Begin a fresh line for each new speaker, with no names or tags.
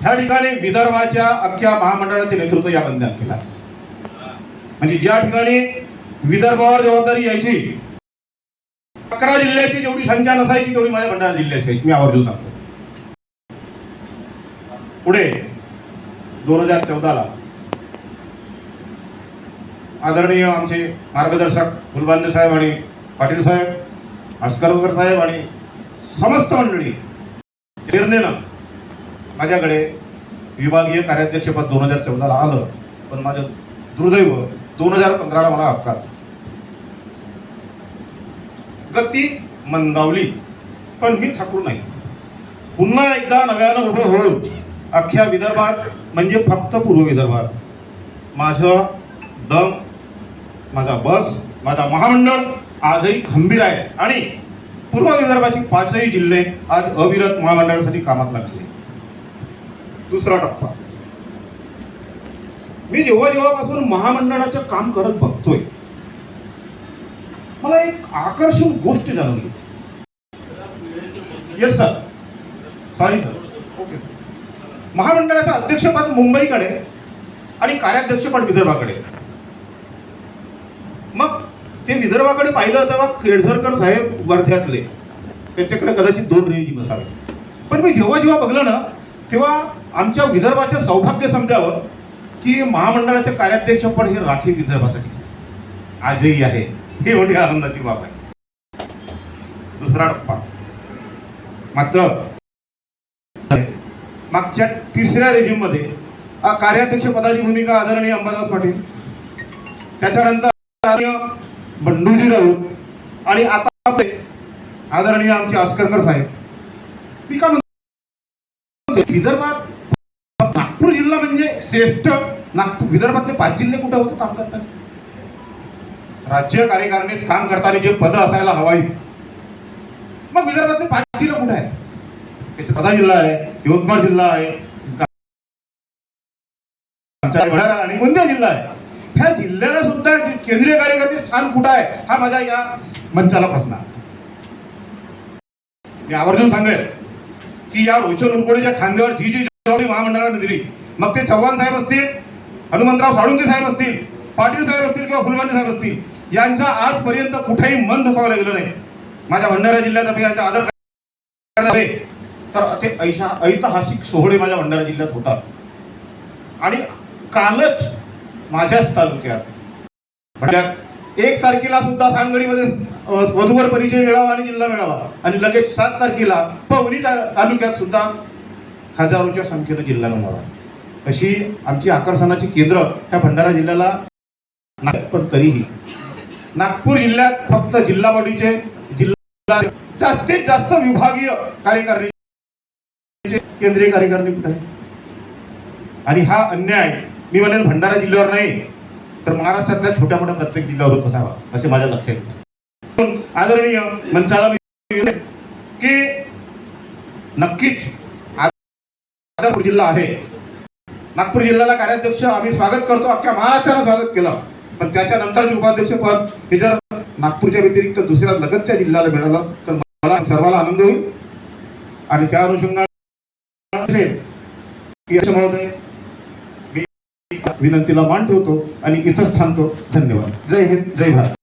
ह्या ठिकाणी विदर्भाच्या अख्ख्या महामंडळाचे नेतृत्व या बंधन केला म्हणजे ज्या ठिकाणी विदर्भावर जबाबदारी यायची अकरा जिल्ह्याची जेवढी संख्या नसायची तेवढी माझ्या भंडारा जिल्ह्याची मी आवर्जून सांगतो. पुढे दोन हजार चौदाला आदरणीय आमचे मार्गदर्शक फुलबांदे साहेब आणि पाटील साहेब आस्करकर साहेब आणि समस्त मंडळी निर्णयनं माझ्याकडे विभागीय कार्याध्यक्षपद दोन हजार चौदाला आलं पण माझं दुर्दैव दोन हजार पंधराला मला अपघात गती मंदावली पण मी थकलो नाही. पुन्हा एकदा नव्यानं उभं होऊन अख्ख्या विदर्भात म्हणजे फक्त पूर्व विदर्भात माझं दम माझा बस माझा महामंडळ आजही खंबीर आहे. आणि पूर्व विदर्भाची पाचही जिल्हे आज अविरत महामंडळासाठी कामात लागले. दुसरा टप्पा. मी जेव्हा जेव्हापासून महामंडळाचं काम करत बघतोय मला एक आकर्षक गोष्ट जाणवली. Yes sir sorry sir okay महामंडळाचं अध्यक्षपद मुंबईकडे आणि कार्याध्यक्षपद विदर्भाकडे. मग ते विदर्भाकडे पाहिलं तेव्हा केळझरकर साहेब वर्ध्यातले. त्यांच्याकडे कदाचित दोन रेंज बसावे पण मी जेव्हा जेव्हा बघलं ना तेव्हा आमच्या विदर्भाचे सौभाग्य समजावं की महामंडळाचे कार्याध्यक्षपद हे राखीव विदर्भासाठी आजही आहे. ही मोठी म्हणजे आनंदाची बाब आहे. दुसरा टप्पा. मात्र मागच्या तिसऱ्या रेजिममध्ये कार्याध्यक्ष पदाची भूमिका आदरणीय अंबादास पाटील त्याच्यानंतर बंडूजी राऊत आणि आता आपले आदरणीय आमचे आस्करकर साहेब मी काय म्हणतो विदर्भात नागपूर जिल्हा म्हणजे श्रेष्ठ. नागपूर विदर्भातले पाच जिल्हे कुठे होते काम करताना राज्य कार्यकारिणीत काम करताना जे पद असायला हवाई मग विदर्भातले पाच जिल्हे कुठे आहेत? त्याचे वर्धा जिल्हा आहे यवतमाळ जिल्हा आहे भंडारा आणि गोंदिया जिल्हा आहे. ह्या जिल्ह्याला सुद्धा केंद्रीय कार्यकारी स्थान कुठं आहे? हा माझ्या या मंचाला प्रश्न आहे. मी आवर्जून सांगेल. की या रोशन उरकोडीच्या खांद्यावर जी जी जबाबदारी महामंडळाने दिली. मग ते चव्हाण साहेब असतील हनुमंतराव साळुंके साहेब असतील पाटील साहेब असतील किंवा फुलबांडे साहेब असतील यांचा आजपर्यंत कुठेही मन दुखावलं गेलं नाही. माझ्या भंडारा जिल्ह्यात यांचा आदर तर ते ऐशा ऐतिहासिक सोहळे माझ्या भंडारा जिल्ह्यात होतात. आणि कालच माझ्याच तालुक्यात एक तारखेला सुद्धा सांगडीमध्ये वधूवर परिचय मिळावा आणि जिल्हा मिळावा. आणि लगेच सात तारखेला पवनी ता- तालुक्यात सुद्धा हजारोच्या संख्येनं जिल्हा मिळावा. अशी आमची आकर्षणाची केंद्र ह्या भंडारा जिल्ह्याला पण तरीही नागपूर जिल्ह्यात फक्त जिल्हा बॉडीचे जिल्हा जास्तीत जास्त विभागीय कार्यकारिणी केंद्रीय कार्यकारिणी कुठे आहे आणि हा अन्याय मी म्हणेल भंडारा जिल्ह्यावर नाही. तर महाराष्ट्रातल्या छोट्या मोठ्या प्रत्येक जिल्ह्यावर होत असावा असे माझ्या लक्षात येते. आदरणीय मंचाला की नक्कीच आज नागपूर जिल्हा आहे. नागपूर जिल्ह्याला कार्याध्यक्ष आम्ही स्वागत करतो अख्ख्या महाराष्ट्रानं स्वागत केलं. पण त्याच्यानंतरचे उपाध्यक्ष पद हे जर नागपूरच्या व्यतिरिक्त दुसऱ्या लगतच्या जिल्ह्याला मिळालं तर मला सर्वांना आनंद होईल. आणि त्या अनुषंगाने असेल की यश महोदय मी विनंतीला मान ठेवतो आणि इथंच थांबतो. धन्यवाद. जय हिंद जय भारत.